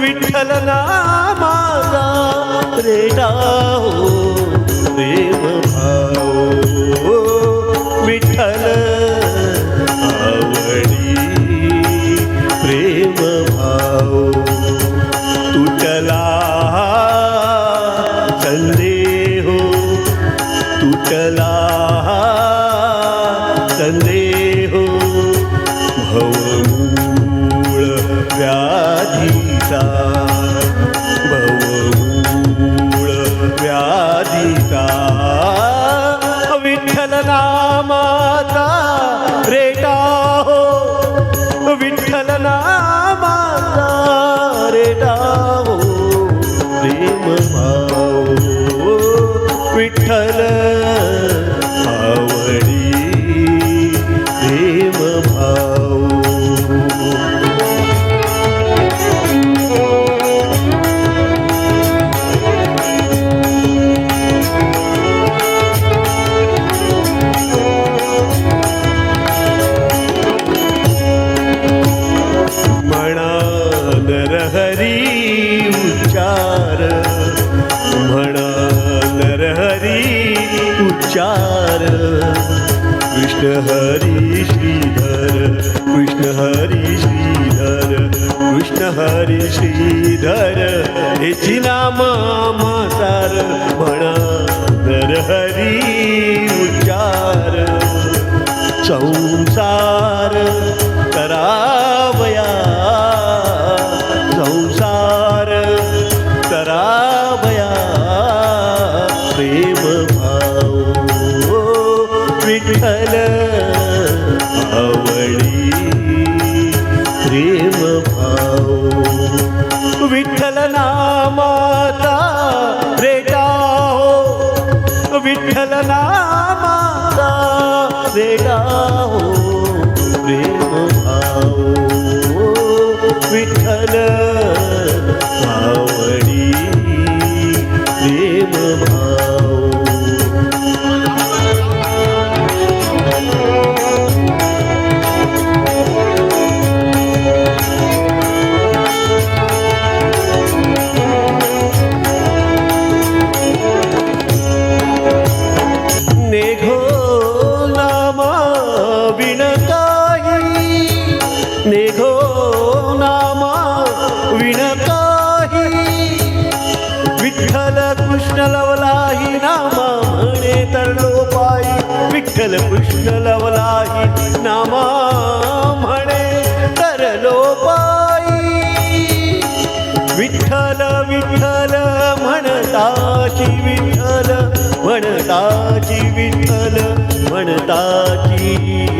विठ्ठल नामाचा रेटा हो प्रेम भाव विठ्ठल आवडी प्रेम भाव तुटला संदेह तुटला संदेह भवमूळ व्याधीचा भवूळ व्याधीचा विठ्ठल नामाचा रेटा हो. विठ्ठल नामाचा रेटा हो. प्रेम भाव हो. विठ्ठल उच्चार. कृष्ण हरी श्रीधर कृष्ण हरी श्रीधर कृष्ण हरी श्रीधर. हेची नाम मासार म्हणा नरहरी उच्चार. संसार विठ्ठल नामाचा रेटा हो विठ्ठल नामाचा रेटा हो प्रेम भाव विठ्ठल नेघो नामा विणकाही विठ्ठल कृष्ण लवलाही नामा म्हणे तर पायी विठ्ठल कृष्ण लवलाही नामा म्हणे तर पायी विठ्ठल विठ्ठल म्हणताची विठ्ठल म्हणताची विठ्ठल म्हणताची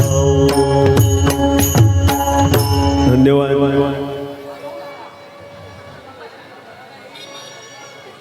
Oh.